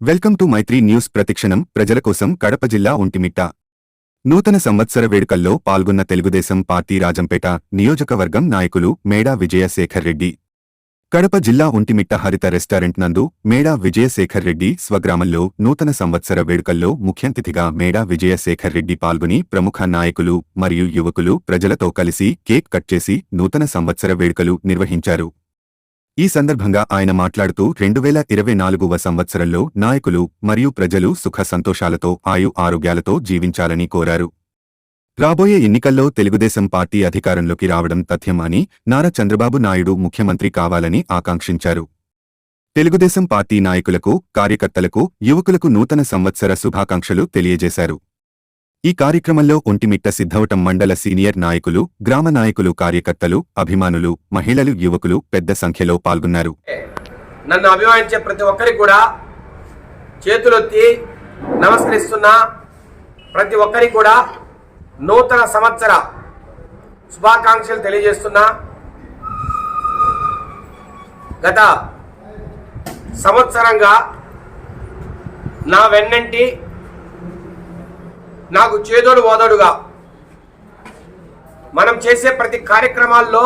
Welcome to Mythri news ప్రతిక్షణం. ప్రజల కోసం కడప జిల్లా ఒంటిమిట్ట. నూతన సంవత్సర వేడుకల్లో పాల్గొన్న తెలుగుదేశం పార్టీ రాజంపేట నియోజకవర్గం నాయకులు మేడా విజయశేఖర్ రెడ్డి. కడప జిల్లా ఒంటిమిట్ట హరిత రెస్టారెంట్ నందు మేడా విజయశేఖర్ రెడ్డి స్వగ్రామంలో నూతన సంవత్సర వేడుకల్లో ముఖ్యాంతిథిగా మేడా విజయశేఖర్ రెడ్డి పాల్గొని ప్రముఖ నాయకులు మరియు యువకులు ప్రజలతో కలిసి కేక్ కట్ చేసి నూతన సంవత్సర వేడుకలు నిర్వహించారు. ఈ సందర్భంగా ఆయన మాట్లాడుతూ రెండు వేల ఇరవై నాలుగవ సంవత్సరంలో నాయకులు మరియు ప్రజలు సుఖ సంతోషాలతో ఆయు ఆరోగ్యాలతో జీవించాలని కోరారు. రాబోయే ఎన్నికల్లో తెలుగుదేశం పార్టీ అధికారంలోకి రావడం తథ్యం అని నారా చంద్రబాబు నాయుడు ముఖ్యమంత్రి కావాలని ఆకాంక్షించారు. తెలుగుదేశం పార్టీ నాయకులకు కార్యకర్తలకు యువకులకు నూతన సంవత్సర శుభాకాంక్షలు తెలియజేశారు. ఈ కార్యక్రమంలో ఒంటిమిట్ట సిద్ధవటం మండల సీనియర్ నాయకులు గ్రామ నాయకులు కార్యకర్తలు అభిమానులు మహిళలు యువకులు పెద్ద సంఖ్యలో పాల్గొన్నారు. నన్ను అభిమానించే ప్రతి ఒక్కరికి కూడా చేతులొత్తి నమస్కరిస్తున్నా. ప్రతి ఒక్కరికి కూడా నూతన సంవత్సర శుభాకాంక్షలు తెలియజేస్తున్నా. గత సంవత్సరంగా నా వెన్నంటి నాకు చేదోడు ఓదోడుగా మనం చేసే ప్రతి కార్యక్రమాల్లో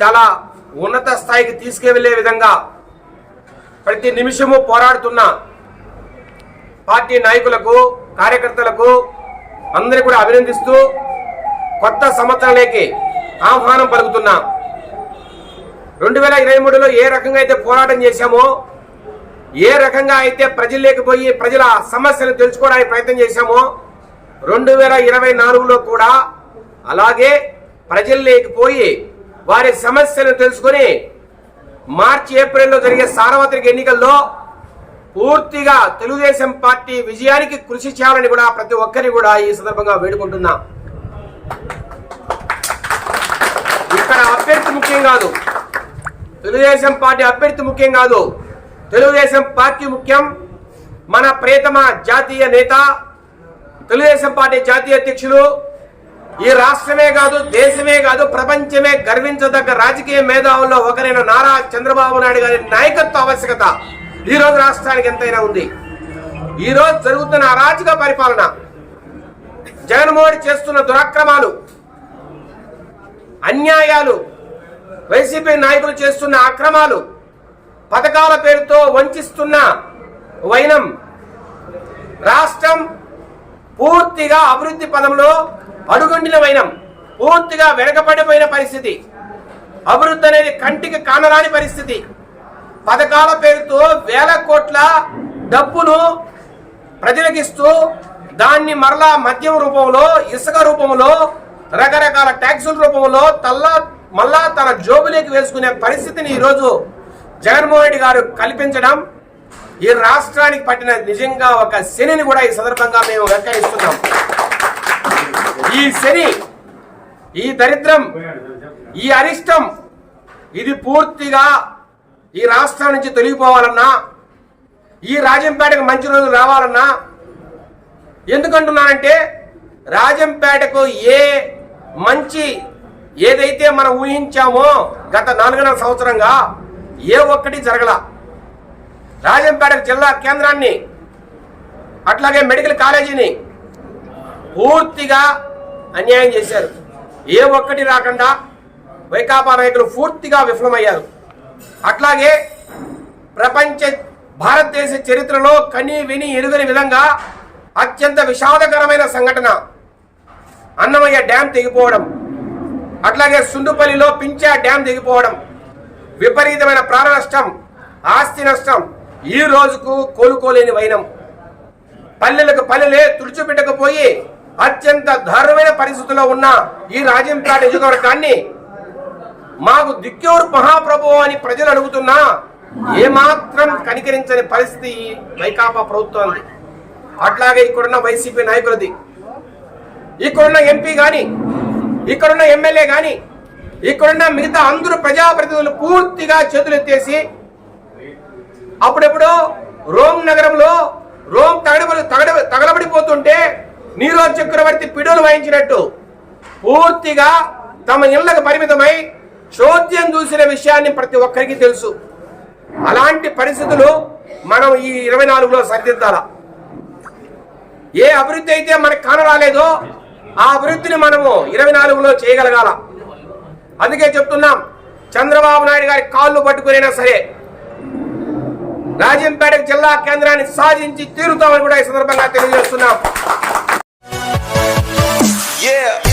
చాలా ఉన్నత స్థాయికి తీసుకువెళ్ళే విధంగా ప్రతి నిమిషము పోరాడుతున్న పార్టీ నాయకులకు కార్యకర్తలకు అందరి కూడా అభినందిస్తూ కొత్త సంవత్సరంలోకి ఆహ్వానం పలుకుతున్నా. రెండు వేల ఇరవై మూడులో ఏ రకంగా అయితే పోరాటం చేశామో ఏ రకంగా అయితే ప్రజల్లోకి పోయి ప్రజల సమస్యలు తెలుసుకోవడానికి ప్రయత్నం చేశామో రెండు వేల ఇరవై నాలుగులో కూడా అలాగే ప్రజల్లోకి పోయి వారి సమస్యలు తెలుసుకొని మార్చి ఏప్రిల్లో జరిగే సార్వత్రిక ఎన్నికల్లో పూర్తిగా తెలుగుదేశం పార్టీ విజయానికి కృషి చేయాలని కూడా ప్రతి ఒక్కరిని కూడా ఈ సందర్భంగా వేడుకుంటున్నాం. ఇక్కడ అభ్యర్థి ముఖ్యం కాదు. తెలుగుదేశం పార్టీ అభ్యర్థి ముఖ్యం కాదు. తెలుగుదేశం పార్టీ ముఖ్యం. మన ప్రియతమ జాతీయ నేత తెలుగుదేశం పార్టీ జాతీయ అధ్యక్షులు ఈ రాష్ట్రమే కాదు దేశమే కాదు ప్రపంచమే గర్వించదగ్గ రాజకీయ మేధావుల్లో ఒకరైన నారా చంద్రబాబు నాయుడు గారి నాయకత్వ ఆవశ్యకత ఈ రోజు రాష్ట్రానికి ఎంతైనా ఉంది. ఈ రోజు జరుగుతున్న అరాజక పరిపాలన జగన్మోహన్ చేస్తున్న దురాక్రమాలు అన్యాయాలు వైసీపీ నాయకులు చేస్తున్న అక్రమాలు పథకాల పేరుతో వంచిస్తున్న వైనం రాష్ట్రం పూర్తిగా అభివృద్ధి పదంలో అడుగుండిన వైనం పూర్తిగా వెనకబడిపోయిన పరిస్థితి. అభివృద్ధి అనేది కంటికి కానరాని పరిస్థితి. పథకాల పేరుతో వేల కోట్ల డబ్బును ప్రజలకిస్తూ దాన్ని మరలా మద్యం రూపంలో ఇసుక రూపంలో రకరకాల ట్యాక్సుల రూపంలో తల్లా మళ్ళా తన జోబులోకి వేసుకునే పరిస్థితిని ఈరోజు జగన్మోహన్ రెడ్డి గారు కల్పించడం ఈ రాష్ట్రానికి పట్టిన నిజంగా ఒక శనిని కూడా ఈ సందర్భంగా మేము వెంకరిస్తున్నాం ఈ శని ఈ దరిద్రం ఈ అరిష్టం ఇది పూర్తిగా ఈ రాష్ట్రం నుంచి తొలగిపోవాలన్నా ఈ రాజంపేటకు మంచి రోజులు రావాలన్నా ఎందుకంటున్నానంటే రాజంపేటకు ఏ మంచి ఏదైతే మనం ఊహించామో గత నాలుగున్నర సంవత్సరంగా ఏ ఒక్కటి జరగల. రాజంపేట జిల్లా కేంద్రాన్ని అట్లాగే మెడికల్ కాలేజీని పూర్తిగా అన్యాయం చేశారు. ఏ ఒక్కటి రాకుండా వైకాపా నాయకులు పూర్తిగా విఫలమయ్యారు. అట్లాగే ప్రపంచ భారతదేశ చరిత్రలో కని విని ఎరుగని విధంగా అత్యంత విషాదకరమైన సంఘటన. అన్నమయ్య డ్యాం తెగిపోవడం. అట్లాగే సుండుపల్లిలో పించా డ్యాం తెగిపోవడం. విపరీతమైన ప్రాణ నష్టం ఆస్తి నష్టం. ఈ రోజుకు కోలుకోలేని వైనం. పల్లెలకు పల్లెలే తుడిచిపెట్టకపోయి అత్యంత దారుణమైన పరిస్థితుల్లో ఉన్న ఈ రాజంపేట నియోజకవర్గాన్ని మాకు దిక్కెవరు మహాప్రభు అని ప్రజలు అడుగుతున్నా ఏమాత్రం కనికరించని పరిస్థితి వైకాపా ప్రభుత్వం అట్లాగే ఇక్కడున్న వైసీపీ నాయకులది. ఇక్కడున్న ఎంపీ గాని ఇక్కడున్న ఎమ్మెల్యే కానీ ఇక్కడున్న మిగతా అందరూ ప్రజాప్రతినిధులు పూర్తిగా చేతులెత్తేసి అప్పుడెప్పుడు రోమ్ నగరంలో రోమ్ తగడబడి తగడ తగలబడిపోతుంటే నీరో చక్రవర్తి పిడులు వాయించినట్టు పూర్తిగా తమ ఇళ్ళకు పరిమితమై చోద్యం చూసిన విషయాన్ని ప్రతి ఒక్కరికి తెలుసు. అలాంటి పరిస్థితులు మనం ఈ ఇరవై నాలుగులో సరిదిద్దాల. ఏ అభివృద్ధి అయితే మనకు కానరాలేదో ఆ అభివృద్ధిని మనము ఇరవై నాలుగులో చేయగలగాల. అందుకే చెప్తున్నాం చంద్రబాబు నాయుడు గారి కాళ్ళు పట్టుకునైనా సరే రాజంపేట జిల్లా కేంద్రాన్ని సాధించి తీరుతామని కూడా ఈ సందర్భంగా తెలియజేస్తున్నాం Yeah.